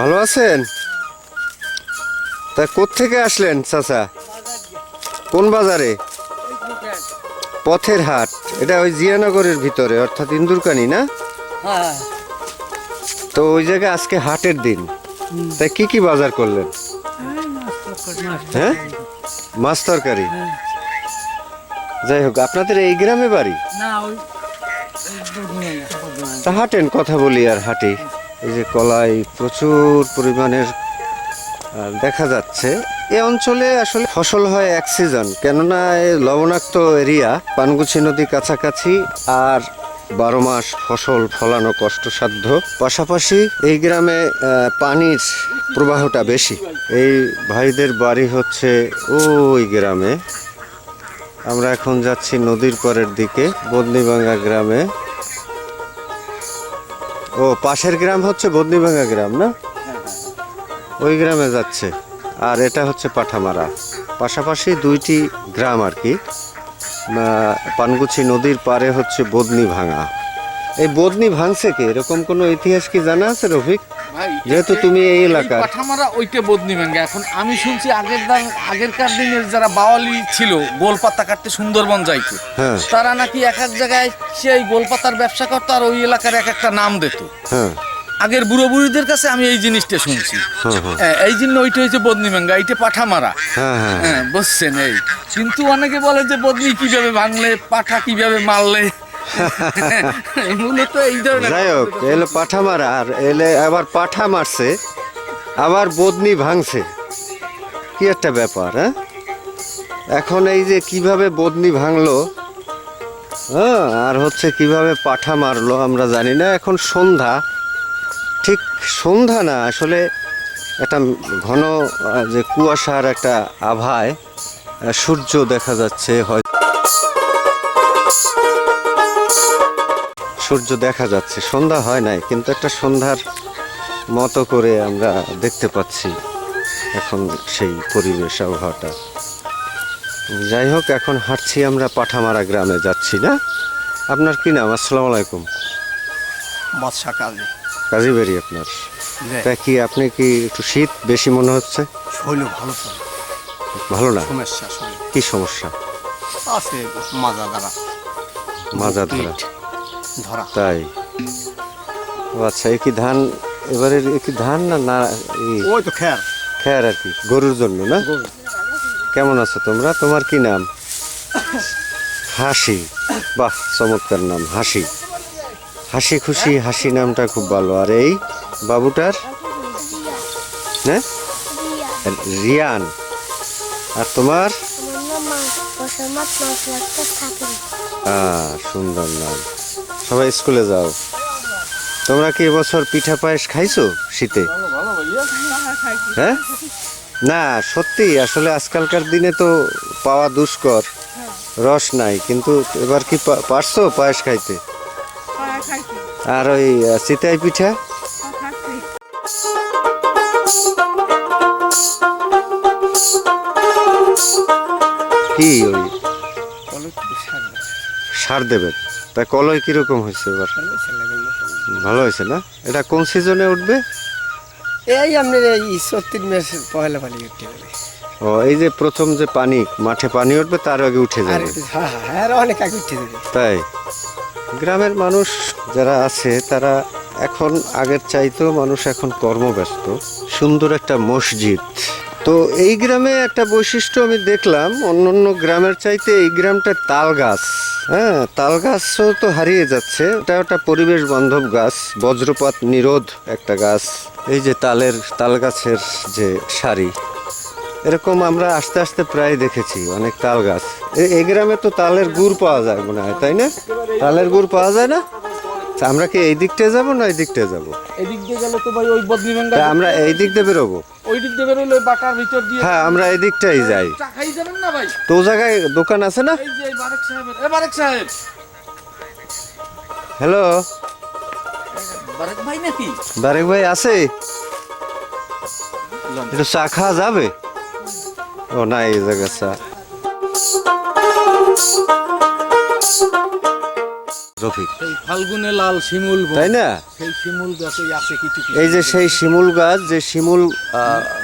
ভালো আছেন? তা কোত্থেকে আসলেন চাচা? কোন বাজারে? পথের হাট। এটা ওই জিয়ানগরের ভিতরে অর্থাৎ ইন্দুরকানি না? হ্যাঁ। তো ওই জায়গায় আজকে হাটের দিন। তাই কি কি বাজার করলেন? হ্যাঁ? মাছ তরকারি? যাই হোক আপনাদের এই গ্রামে বাড়ি? তা হাটেন কথা বলি আর হাঁটি। এই যে কলাই প্রচুর পরিমাণের দেখা যাচ্ছে। এ অঞ্চলে আসলে ফসল হয় এক সিজন কেননা লবণাক্ত এরিয়া পানগুছি নদী কাছাকাছি, আর বারো মাস ফসল ফলানো কষ্টসাধ্য। পাশাপাশি এই গ্রামে পানির প্রবাহটা বেশি। এই ভাইদের বাড়ি হচ্ছে ওই গ্রামে। আমরা এখন যাচ্ছি নদীর পরের দিকে বদনিভাঙ্গা গ্রামে। ও, পাশের গ্রাম হচ্ছে বদনিভাঙ্গা গ্রাম, না? ওই গ্রামে যাচ্ছে। আর এটা হচ্ছে পাঠামারা। পাশাপাশি দুইটি গ্রাম আর কি। পানগুছি নদীর পারে হচ্ছে বদনি ভাঙা এই বদনি ভাঙছে কি? এরকম কোনো ইতিহাস কি জানা আছে, রফিক? যেহেতু তুমি এই এলাকার। পাঠামারা ওইটা বদনি ভাঙ্গা এখন আমি শুনছি আগের দান আগেরকার দিনের যারা বাওয়ালি ছিল গোলপাতা কাটতে সুন্দরবন যাইতো হ্যাঁ। তারা নাকি এক এক জায়গায় সেই গোলপাতার ব্যবসা করতো আর ওই এলাকার এক একটা নাম দিত। হ্যাঁ। আগের বুড়ো বুড়িদের কাছে আমি এই জিনিসটা শুনছি। হ্যাঁ, এই জন্য ওইটা হচ্ছে বদনি ভাঙ্গা এইটা পাঠামারা। হ্যাঁ বুঝছেন এই। কিন্তু অনেকে বলে যে বদনি কীভাবে ভাঙলে পাঠা কীভাবে মারলে? মূলত এই ধরনের যাই হোক এলো পাঠা মারা আর এলে আবার পাঠা মারছে আবার বদনি ভাঙছে। কি একটা ব্যাপার হ্যাঁ? এখন এই যে কীভাবে বদনি ভাঙলো হ্যাঁ? আর হচ্ছে কীভাবে পাঠা মারলো আমরা জানি না এখন সন্ধ্যা। ঠিক সন্ধ্যা না আসলে একটা ঘন যে কুয়াশার একটা আভায় সূর্য দেখা যাচ্ছে হয় সূর্য দেখা যাচ্ছে। সন্ধ্যা হয় নাই কিন্তু একটা সন্ধ্যার মতো করে আমরা দেখতে পাচ্ছি এখন সেই পরিবেশ আবহাওয়াটা। যাই হোক এখন হাঁটছি আমরা পাঠামারা গ্রামে যাচ্ছি না? আপনার কি নাম? আসসালামু আলাইকুম। বাদশা কাজে। কাজী বাড়ি আপনার? তা কি আপনি কি একটু শীত বেশি মনে হচ্ছে? ভালো ভালো না? সমস্যা কি সমস্যা? আছে মাজা দ্বারা মাজা ধরা ধরা তাই? আচ্ছা এ কি ধান? এবারে এ কি ধান না না ওই তো খেয়ার খেয়ার আর কি গরুর জন্য না? কেমন আছো তোমরা? তোমার কি নাম? হাসি। বাহ চমৎকার নাম হাসি। হাসি খুশি হাসি নামটা খুব ভালো। আর এই বাবুটার? হ্যাঁ রিয়ান। আর তোমার? সুন্দর নাম। সবাই স্কুলে যাও। তোমরা কি এবছর পিঠা পায়েস খাইছো শীতে? হ্যাঁ? না সত্যি আসলে আজকালকার দিনে তো পাওয়া দুষ্কর রস নাই কিন্তু এবার কি পারছ পায়েস খাইতে? আর ওই চিতাই পিঠা? কি ওই? সার দেবেন তা কলই কীরকম হয়েছে এবার? ভালো হয়েছে না? এটা কোন সিজনে উঠবে? এই আপনি এই সত্তর মাস পয়লা পালি উঠতে গেলে ও এই যে প্রথম যে পানি মাঠে পানি উঠবে তার আগে উঠে যাবে। হ্যাঁ হ্যাঁ আর অনেক আগে উঠে যাবে। তাই? গ্রামের মানুষ যারা আছে তারা এখন আগের চাইতেও মানুষ এখন কর্মব্যস্ত। সুন্দর একটা মসজিদ। তো এই গ্রামে একটা বৈশিষ্ট্য আমি দেখলাম, অন্য অন্য গ্রামের চাইতে এই গ্রামটা তাল গাছ। হ্যাঁ তাল গাছও তো হারিয়ে যাচ্ছে। এটা একটা পরিবেশ বান্ধব গাছ, বজ্রপাত নিরোধ একটা গাছ। এই যে তালের, তাল গাছের যে সারি, এরকম আমরা আস্তে আস্তে প্রায় দেখেছি অনেক তাল গাছ। এই গ্রামে তো তালের গুড় পাওয়া যায় মনে হয়, তাই না? তালের গুড় পাওয়া যায় না? তা আমরা কি এই দিকটায় যাব না এই দিকটায় যাব? এদিক দিয়ে গেলে তো ভাই ওই তা আমরা এই দিক দিয়ে বেরোবো। ওই দিক দিয়ে বেরোলে বাটার ভিতর দিয়ে হ্যাঁ আমরা এই দিকটাই যাই। যাবেন না ভাই। তো ও জায়গায় দোকান আছে না? এই যে এই বারেক সাহেবের এ বারেক সাহেব। হ্যালো? বারেক ভাই নাকি? বারেক ভাই আছে? একটু চা খাওয়া যাবে? ও না এই জায়গা চা। রফিক। ফাল্গুনে লাল শিমুল তাই না? সেই শিমুল গাছে আছে কিছু কিছু এই যে সেই শিমুল গাছ যে শিমুল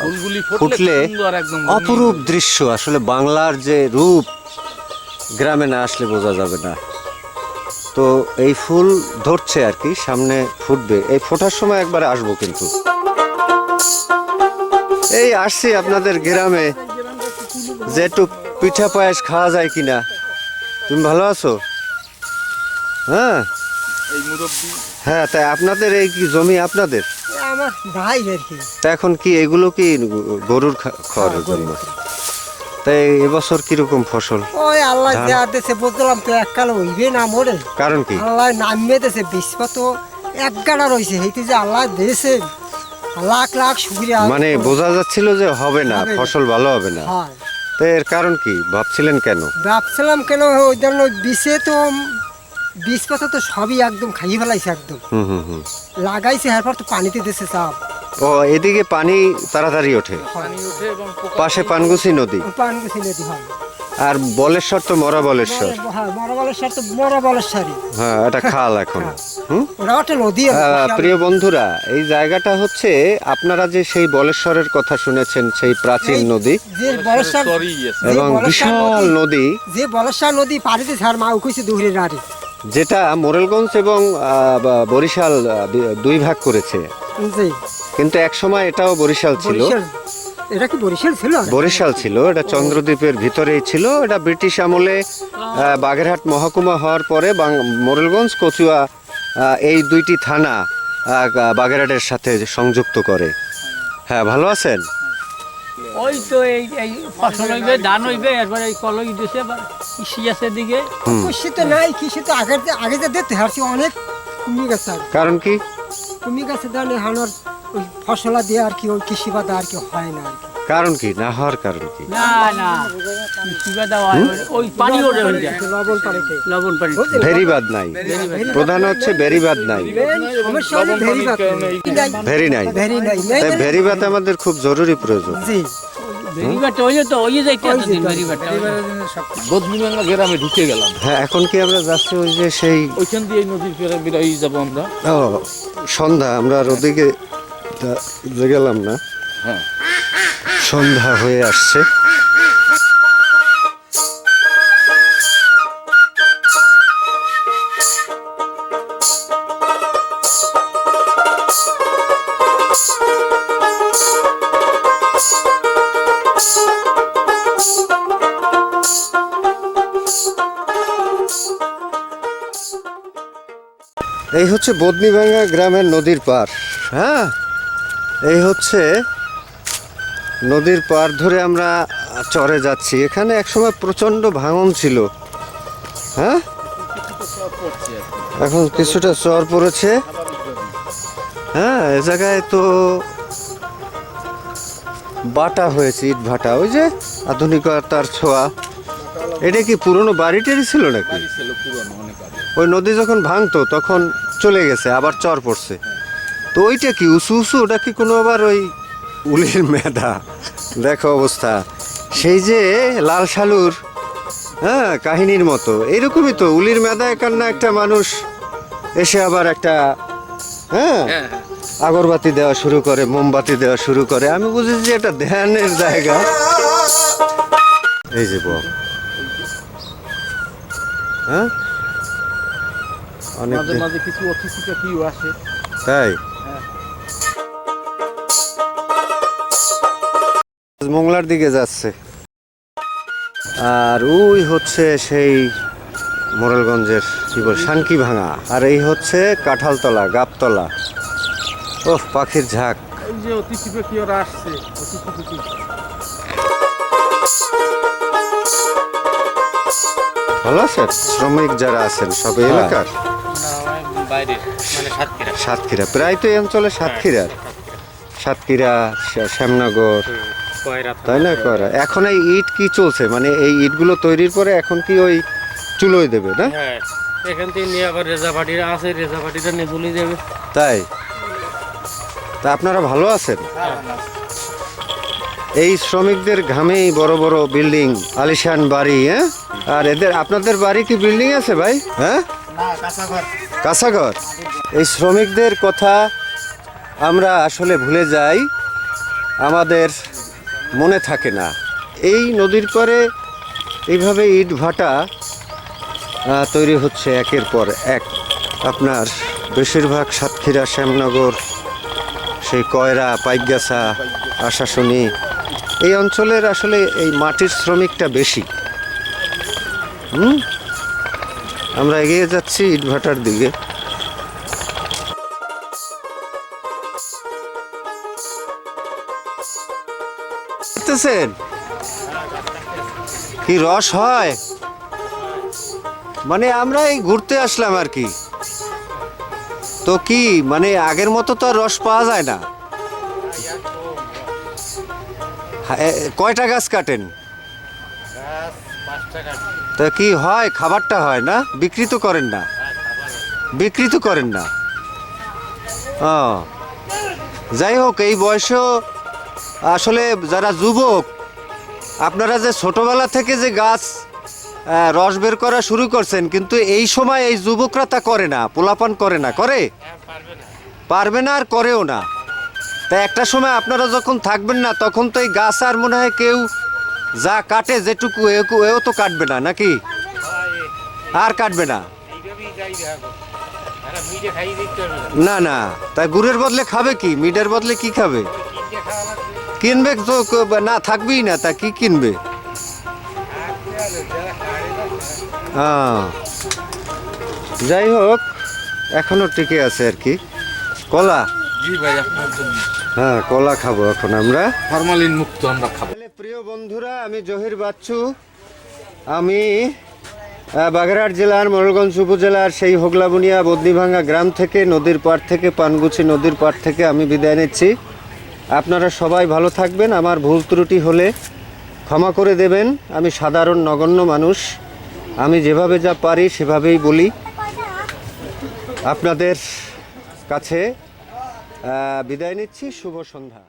ফুলগুলি ফুটলে অপরূপ দৃশ্য। আসলে বাংলার যে রূপ গ্রামে না আসলে বোঝা যাবে না। তো এই ফুল ধরছে আর কি সামনে ফুটবে। এই ফোটার সময় একবার আসব কিন্তু। এই আসছি আপনাদের গ্রামে। যে একটু পিঠা পায়েস খাওয়া যায় কিনা। তুমি ভালো আছো? হ্যাঁ। হ্যাঁ তাই আপনাদের এই কি জমি আপনাদের? আমার ভাই আর কি। এখন কি এগুলো কি গরুর খাওয়ার জন্য? তাই এবছর কীরকম ফসল? ওই আল্লাহ। যা দেশে বুঝলাম তো এককাল হইবে না মোরে। কারণ কি? আল্লাহ নামিয়ে দেশে তো এক গাড়া রয়েছে সেইতে যে আল্লাহ দেশে লাখ লাখ শুক্রিয়া। মানে বোঝা যাচ্ছিল যে হবে না ফসল ভালো হবে না। তো এর কারণ কি? ভাবছিলেন কেন? ভাবছিলাম কেন ওই ওই বিষে তো বিষ পাতা তো সবই একদম খাইয়ে ফেলাইছে একদম। হুম হুম হুম। লাগাইছে এরপর তো পানিতে দেশে চাপ ও এদিকে পানি তাড়াতাড়ি ওঠে। পানি ওঠে এবং পোকা পাশে পানগুসি নদী। পান গেছে নদী হয়। আর বলেশ্বর তো মরা বলেশ্বর। মরা- হ্যাঁ মরা বলেশ্বর তো মরা বলেশ্বরী হ্যাঁ এটা খাল এখন। নদী প্রিয় বন্ধুরা এই জায়গাটা হচ্ছে আপনারা যে সেই বলেশ্বরের কথা শুনেছেন সেই প্রাচীন নদী। এবং বিশাল নদী- যে বলেশ্বর নদী পাড়িতে ছাড় মা উঠেছে দূরে রাড়ি যেটা মোরেলগঞ্জ এবং বরিশাল দুই ভাগ করেছে। জি। কিন্তু এক সময় এটাও বরিশাল ছিল। বরিশাল। এটা কি বরিশাল ছিল? বরিশাল ছিল। এটা চন্দ্রদ্বীপের ভিতরেই ছিল। এটা ব্রিটিশ আমলে বাগেরহাট মহকুমা হওয়ার পরে বাং- মোরেলগঞ্জ কচুয়া এই দুইটি থানা বাগেরহাটের সাথে সংযুক্ত করে। হ্যাঁ ভালো আছেন? ওই তো এই এই ফসল হইবে ধান হইবে এরপর এই কলই দিছে দিকে। কৃষি তো নাই কৃষি তো আগে আগে যে দেখতে হারছি অনেক কমে গেছে আর। কারণ কি? কমে গেছে দেন হানোর ওই ফসলা দিয়ে আর কি ওই কৃষি বাদা আর কি হয় না আর কি। কারণ কি? না হওয়ার কারণ কি? না না। কৃষি বাদা ওই পানি ওঠে যায়। লবণ পানিতে। লবণ পানি ভেরিবাদ নাই। প্রধান হচ্ছে বেরিবাদ নাই। ভেরি নাই। ভেরি নাই। ভেরিবাদ আমাদের খুব জরুরি প্রয়োজন। জি। গ্রামে ঢুকে গেলাম। হ্যাঁ এখন কি আমরা যাচ্ছি ওই যে সেই ওইখান দিয়ে নদীর পেরে বেরোই যাব আমরা। ও সন্ধ্যা আমরা আর ওদিকে গেলাম না। হ্যাঁ। সন্ধ্যা হয়ে আসছে। এই হচ্ছে বদনিভাঙ্গা গ্রামের নদীর পার হ্যাঁ? এই হচ্ছে নদীর পার ধরে আমরা চরে যাচ্ছি। এখানে একসময় প্রচণ্ড ভাঙন ছিল। হ্যাঁ? এখন কিছুটা চর পড়েছে। হ্যাঁ এ জায়গায় তো বাটা হয়েছে, ইট ভাটা। ওই যে আধুনিকতার ছোঁয়া। এটা কি পুরনো বাড়িটারই ছিল নাকি? ছিল পুরনো, অনেক ওই নদী যখন ভাঙতো তখন চলে গেছে আবার চর পড়ছে। তো ওইটা কি উঁচু উঁচু ওটা কি কোনো আবার ওই উলির মেধা? দেখো অবস্থা। সেই যে লাল সালুর হ্যাঁ কাহিনীর মতো। এইরকমই তো উলির মেধায় কান্না একটা মানুষ এসে আবার একটা হ্যাঁ হ্যাঁ। আগরবাতি দেওয়া শুরু করে মোমবাতি দেওয়া শুরু করে। আমি বুঝেছি যে এটা ধ্যানের জায়গা। এই যে বল। হ্যাঁ? অনেক মাঝে মাঝে কিছু পাখিও আসে। তাই? মোংলার দিকে যাচ্ছে। আর ওই হচ্ছে সেই মোরেলগঞ্জের কি বল শানকি ভাঙা। আর এই হচ্ছে কাঁঠালতলা গাবতলা। ওহ পাখির ঝাঁক। যে অতিথি আসছে অতিথি ভালো আছেন? শ্রমিক যারা আছেন সব এলাকার? বাইরে মানে সাতক্ষীরা। সাতক্ষীরা প্রায় তো এই অঞ্চলে সাতক্ষীরা। সাতক্ষীরা। শ্যামনগর তাই না করা এখন এই ইট কি চলছে? মানে এই ইটগুলো তৈরির পরে এখন কি ওই চুলোয় দেবে না? হ্যাঁ এখান থেকে নিয়ে আবার রেজাভাটিরা আছে রেজা পাটিটা নিয়ে চলে যাবে তাই? তা আপনারা ভালো আছেন? এই শ্রমিকদের ঘামেই বড় বড় বিল্ডিং আলিশান বাড়ি হ্যাঁ? আর এদের আপনাদের বাড়ি কি বিল্ডিং আছে ভাই? হ্যাঁ? কাঁচাঘর এই শ্রমিকদের কথা আমরা আসলে ভুলে যাই, আমাদের মনে থাকে না। এই নদীর পরে এইভাবে ইট ভাটা তৈরি হচ্ছে একের পর এক। আপনার বেশিরভাগ সাতক্ষীরা, শ্যামনগর, সেই কয়রা, পাইকগাছা, আশাশুনি, এই অঞ্চলের আসলে এই মাটির শ্রমিকটা বেশি। হুম? আমরা এগিয়ে যাচ্ছি ইটভাটার দিকে। কি রস হয়? মানে আমরা এই ঘুরতে আসলাম আর কি। তো কি মানে আগের মতো তো আর রস পাওয়া যায় না। হ্যাঁ, কয়টা গাছ কাটেন? তা কি হয়? খাবারটা হয় না? বিক্রি তো করেন না। বিক্রি তো করেন না। ও। যাই হোক, এই বয়সেও আসলে যারা যুবক, আপনারা যে ছোটবেলা থেকে যে গাছ রস বের করা শুরু করছেন, কিন্তু এই সময় এই যুবকরা তা করে না, পোলাপান করে না। করে? পারবে না আর করেও না। তা একটা সময় আপনারা যখন থাকবেন না, তখন তো এই গাছ আর মনে হয় কেউ যা কাটে যেটুকু এও- তো কাটবে না নাকি? আর কাটবে না? না না। তা গুড়ের বদলে খাবে কি? মিডের বদলে কি খাবে? কিনবে তো না থাকবেই না তা কি কিনবে? হ্যাঁ। যাই হোক এখনও টিকে আছে আর কি। কলা? জি ভাই আপনার জন্য। হ্যাঁ কলা খাব এখন আমরা। ফরমালিন মুক্ত আমরা খাব। বন্ধুরা, আমি জহির বাচ্চু। আমি বাগেরহাট জেলার মোরলগঞ্জ উপজেলার সেই হোগলাবুনিয়া বদনিভাঙ্গা গ্রাম থেকে, নদীর পাড় থেকে পানগুছি নদীর পাড় থেকে আমি বিদায় নিচ্ছি। আপনারা সবাই ভালো থাকবেন। আমার ভুল ত্রুটি হলে ক্ষমা করে দেবেন। আমি সাধারণ নগণ্য মানুষ। আমি যেভাবে যা পারি সেভাবেই বলি। আপনাদের কাছে বিদায় নিচ্ছি। শুভ সন্ধ্যা।